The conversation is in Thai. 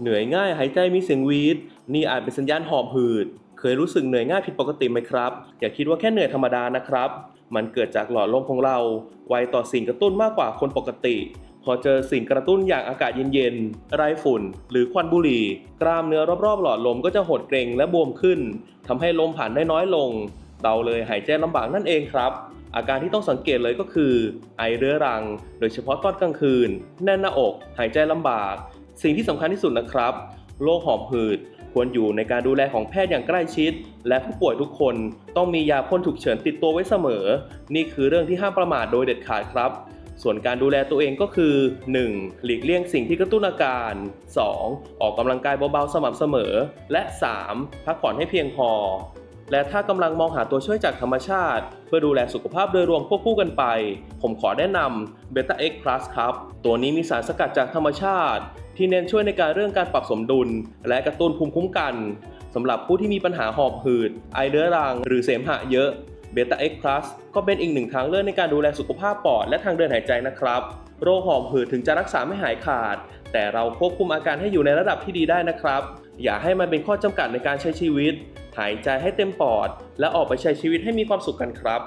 เหนื่อยง่ายหายใจมีเสียงวีดนี่อาจเป็นสัญญาณหอบหืด เคยรู้สึกเหนื่อยง่ายผิดปกติไหมครับ อย่าคิดว่าแค่เหนื่อยธรรมดานะครับ มันเกิดจากหลอดลมของเรา ไวต่อสิ่งกระตุ้นมากกว่าคนปกติ พอเจอสิ่งกระตุ้นอย่างอากาศเย็นๆไรฝุ่น หรือควันบุหรี่ กล้ามเนื้อรอบๆ หลอดลมก็จะหดเกร็งและบวมขึ้นทำให้ลมผ่านได้น้อยลง เราเลยหายใจลำบากนั่นเองครับอาการที่ต้องสังเกตเลยก็คือ ไอเรื้อรัง โดยเฉพาะตอนกลางคืน แน่นหน้าอก หายใจลำบาก สิ่งที่สำคัญที่สุดนะครับ โรคหอบหืดควรอยู่ในการดูแลของแพทย์อย่างใกล้ชิด และผู้ป่วยทุกคนต้องมียาพ่นฉุกเฉินติดตัวไว้เสมอ นี่คือเรื่องที่ห้ามประมาทโดยเด็ดขาดครับ ส่วนการดูแลตัวเองก็คือ 1. หลีกเลี่ยงสิ่งที่กระตุ้นอาการ 2. ออกกำลังกายเบาๆสม่ำเสมอ และ 3. พักผ่อนให้เพียงพอ และถ้ากำลังมองหาตัวช่วยจากธรรมชาติ เพื่อดูแลสุขภาพโดยรวมควบคู่กันไป ผมขอแนะนำ Beta X Plus ครับ ตัวนี้มีสารสกัดจากธรรมชาติ ที่เน้นช่วยในการเรื่องการปรับสมดุล และกระตุ้นภูมิคุ้มกันสำหรับผู้ที่มีปัญหาหอบหืด ไอเรื้อรัง หรือเสมหะเยอะ Beta X Plus ก็เป็นอีกหนึ่งทางเลือกในการดูแลสุขภาพปอดและทางเดินหายใจนะครับ โรคหอบหืดถึงจะรักษาไม่หายขาด แต่เราควบคุมอาการให้อยู่ในระดับที่ดีได้นะครับ อย่าให้มันเป็นข้อจำกัดในการใช้ชีวิต หายใจให้เต็มปอด และออกไปใช้ชีวิตให้มีความสุขกันครับ